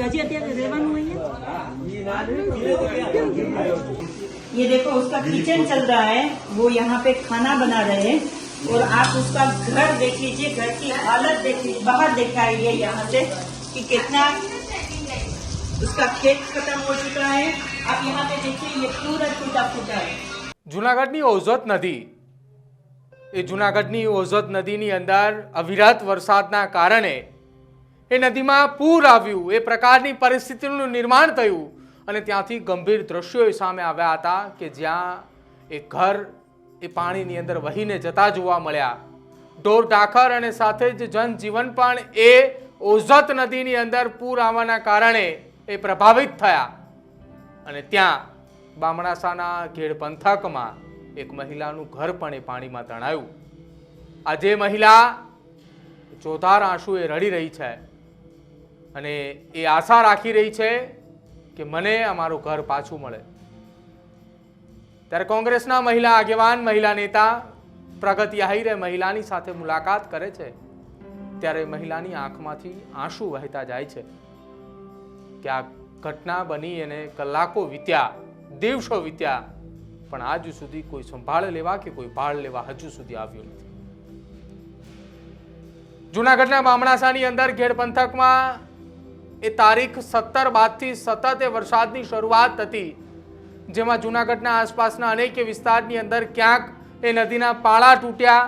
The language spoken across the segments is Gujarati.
હજી અત્યારે રહેવાનું અહીંયા ये देखो उसका किचन चल रहा है वो यहाँ पे खाना बना रहे हैं और आप उसका घर देख लीजिए घर की हालत देख लीजिए बाहर दिखाइए यहाँ से कि कितना उसका खेत खत्म हो चुका है आप यहाँ पे देखिए ये पूरा टूटा फूटा है જુનાગઢની ઓઝત નદી એ જુનાગઢની ઓઝત નદીની અંદર અવિરત વરસાદના કારણે એ નદીમાં પૂર આવ્યું, એ પ્રકારની પરિસ્થિતિનું નિર્માણ થયું અને ત્યાંથી ગંભીર દ્રશ્યો એ સામે આવ્યા હતા કે જ્યાં એ ઘર એ પાણીની અંદર વહીને જતા જોવા મળ્યા. ઢોર ઢાખર અને સાથે જ જનજીવન પણ એ ઓઝત નદીની અંદર પૂર આવવાના કારણે એ પ્રભાવિત થયા. અને ત્યાં બામણાસાના ઘેડ પંથકમાં એક મહિલાનું ઘર પણ એ પાણીમાં તણાયું. આ જે મહિલા ચોધાર એ રડી રહી છે અને એ આશા રાખી રહી છે કે મને અમારું ઘર પાછું મળે. ત્યારે કોંગ્રેસના મહિલા આગેવાન, મહિલા નેતા પ્રગતિ આહિરે મહિલાની સાથે મુલાકાત કરે છે. ત્યારે મહિલાની આંખમાંથી આંસુ વહેતા જાય છે કે આ ઘટના બની અને કલાકો વીત્યા, દિવસો વીત્યા પણ આજ સુધી કોઈ સંભાળ લેવા કે કોઈ ભાળ લેવા હજુ સુધી આવ્યું નથી. જુનાગઢના બામણાસાની અંદર ઘેડ પંથકમાં એ તારીખ સત્તર બાદથી સતત એ વરસાદની શરૂઆત હતી, જેમાં જુનાગઢના આસપાસના અનેક વિસ્તારની અંદર ક્યાંક એ નદીના પાળા તૂટ્યા,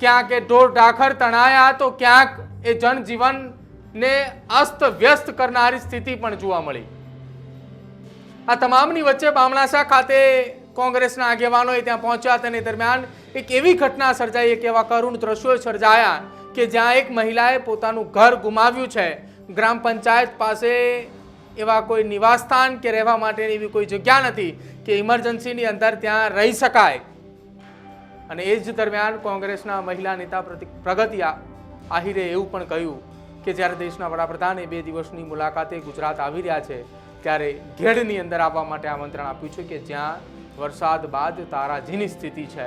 ક્યાંક એ ઢોર ઢાખર તણાયા તો ક્યાંક એ જનજીવનને અસ્ત વ્યસ્ત કરનારી સ્થિતિ પણ જોવા મળી. આ તમામની વચ્ચે બામણાસા ખાતે કોંગ્રેસના આગેવાનોએ ત્યાં પહોંચ્યા તેની દરમિયાન એક એવી ઘટના સર્જાઈ, એક એવા કરુણ દ્રશ્યો સર્જાયા કે જ્યાં એક મહિલાએ પોતાનું ઘર ગુમાવ્યું છે. ગ્રામ પંચાયત પાસે એવા કોઈ નિવાસસ્થાન કે રહેવા માટેની એવી કોઈ જગ્યા નથી કે ઇમરજન્સીની અંદર ત્યાં રહી શકાય. અને એ જ દરમિયાન કોંગ્રેસના મહિલા નેતા પ્રતિ- પ્રગતિ આ- આહિરે એવું પણ કહ્યું કે જ્યારે દેશના વડાપ્રધાને બે દિવસની મુલાકાતે ગુજરાત આવી રહ્યા છે, ત્યારે ઘેડની અંદર આવવા માટે આમંત્રણ આપ્યું છે કે જ્યાં વરસાદ બાદ તારાજીની સ્થિતિ છે.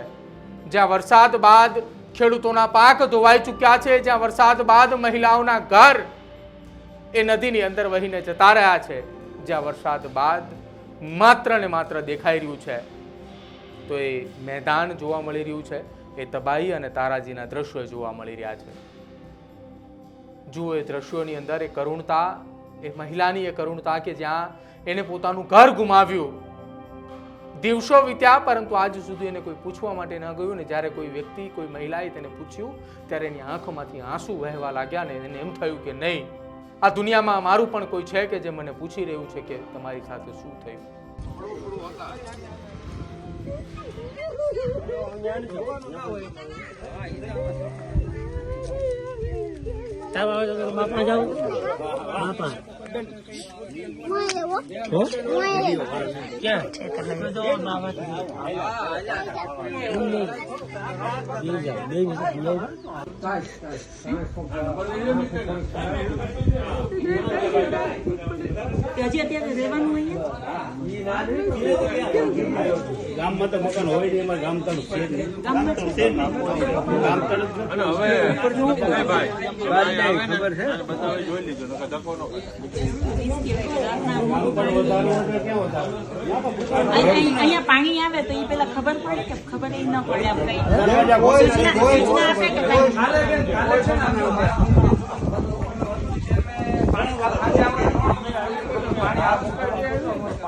જ્યાં વરસાદ બાદ ખેડૂતોના પાક ધોવાઈ ચૂક્યા છે, જ્યાં વરસાદ બાદ મહિલાઓના ઘર એ નદીની અંદર વહીને જતા રહ્યા છે, જ્યાં વરસાદ બાદ માત્ર ને માત્ર દેખાઈ રહ્યું છે. તો એ મેદાન જોવા મળી રહ્યું છે, એ તબાહી અને તારાજીના દ્રશ્યો જોવા મળી રહ્યા છે. જુઓ એ દ્રશ્યોની અંદર એ કરુણતા, એ મહિલાની એ કરુણતા કે જ્યાં એને પોતાનું ઘર ગુમાવ્યું. દિવસો વીત્યા, પરંતુ આજ સુધી એને કોઈ પૂછવા માટે ન ગયું ને જ્યારે કોઈ વ્યક્તિ, કોઈ મહિલાએ તેને પૂછ્યું, ત્યારે એની આંખોમાંથી આંસુ વહેવા લાગ્યા ને એને એમ થયું કે નહીં, આ દુનિયામાં મારું પણ કોઈ છે કે જે મને પૂછી રહ્યું છે કે તમારી સાથે શું થયું? બાપા. હજી અત્યારે રહેવાનું અહીંયા ગામમાં તો મકાન હોય નહીં એમાં ગામ છે છે? અહીંયા પાણી આવે તો એ પેલા ખબર પડે કે ખબર એ ન પડે આમ કઈ. સૂચના સૂચના આપે કે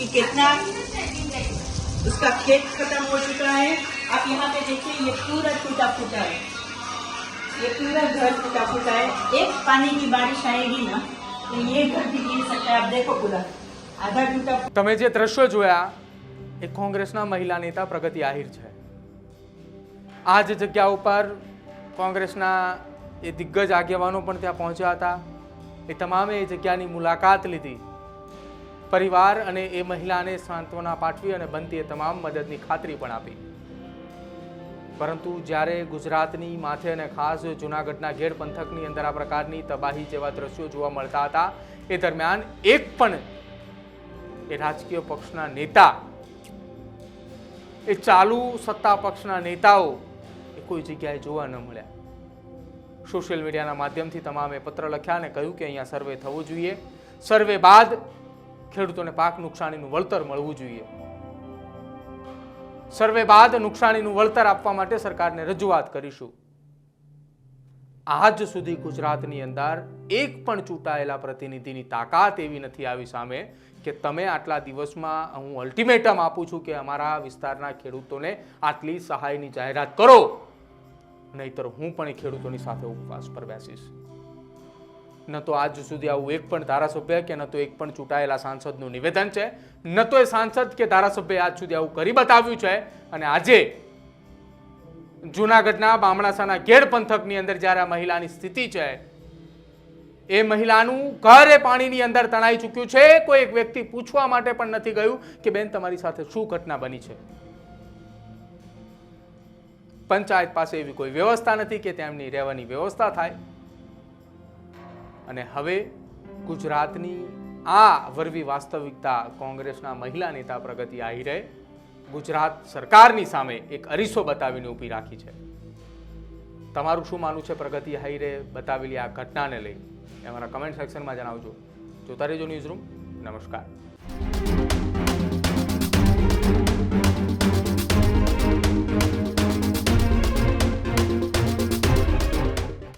कि कितना उसका खेत खत्म हो चुका है आप यहाँ पे देखिए ये पूरा टूटा फूटा है ये पूरा घर टूटा फूटा है एक पानी की बारिश आएगी ना तो ये घर भी गिर सकता है आप देखो पूरा आधा टूटा તમે જે દ્રશ્યો જોયા એ કોંગ્રેસના મહિલા નેતા પ્રગતિ આહિર છે આ જ જગ્યા ઉપર કોંગ્રેસના એ દિગ્ગજ આગેવાનો પણ ત્યાં પહોંચ્યા હતા એ તમામે એ જગ્યાની મુલાકાત લીધી પરિવાર અને એ મહિલાને સાંત્વના પાઠવી અને બનતી એ તમામ મદદની ખાતરી પણ આપી. પરંતુ જ્યારે ગુજરાતની માથે અને ખાસ જૂનાગઢના ઘેડ પંથકની અંદર આ પ્રકારની તબાહી જેવા દ્રશ્યો જોવા મળતા હતા, એ દરમિયાન એક પણ એ રાજકીય પક્ષના નેતા, એ ચાલુ સત્તા પક્ષના નેતાઓ એ કોઈ જગ્યાએ જોવા ન મળ્યા. સોશિયલ મીડિયાના માધ્યમથી તમામે પત્ર લખ્યા અને કહ્યું કે અહીંયા સર્વે થવું જોઈએ. સર્વે બાદ ખેડૂતોને પાક નુકસાનીનું વળતર મળવું જોઈએ. સર્વે બાદ નુકસાનીનું વળતર આપવા માટે સરકારને રજૂઆત કરીશું. આજ સુધી ગુજરાતની અંદર એક પણ ચૂંટાયેલા પ્રતિનિધિની તાકાત એવી નથી આવી સામે કે તમે આટલા દિવસમાં હું અલ્ટિમેટમ આપું છું કે અમારા વિસ્તારના ખેડૂતોને આટલી સહાયની જાહેરાત કરો. નહીતર હું પણ એ ખેડૂતોની સાથે ઉપવાસ પર બેસીશ. ન તો આજ સુધી આવું એક પણ ધારાસભ્ય કે ન તો એક પણ ચૂંટાયેલા સાંસદનું નિવેદન છે. ન તો એ સાંસદ કે ધારાસભ્ય આજ સુધી આવું કરી બતાવ્યું છે. અને આજે જૂનાગઢના બામણાસાના ઘેડ પંથકની અંદર જ્યારે આ મહિલાની સ્થિતિ છે, એ મહિલાનું ઘર એ પાણીની અંદર તણાઈ ચૂક્યું છે. કોઈ એક વ્યક્તિ પૂછવા માટે પણ નથી ગયું કે બેન તમારી સાથે શું ઘટના બની છે? પંચાયત પાસે એવી કોઈ વ્યવસ્થા નથી કે તેમની રહેવાની વ્યવસ્થા થાય. અને હવે ગુજરાતની આ વરવી વાસ્તવિકતા કોંગ્રેસના મહિલા નેતા પ્રગતિ આહિરે ગુજરાત સરકારની સામે એક અરીસો બતાવીને ઊભી રાખી છે. તમારું શું માનવું છે પ્રગતિ આહિરે બતાવેલી આ ઘટનાને લઈ? એ અમારા કમેન્ટ સેક્શનમાં જણાવજો. જોતા રહેજો ન્યૂઝ રૂમ નમસ્કાર.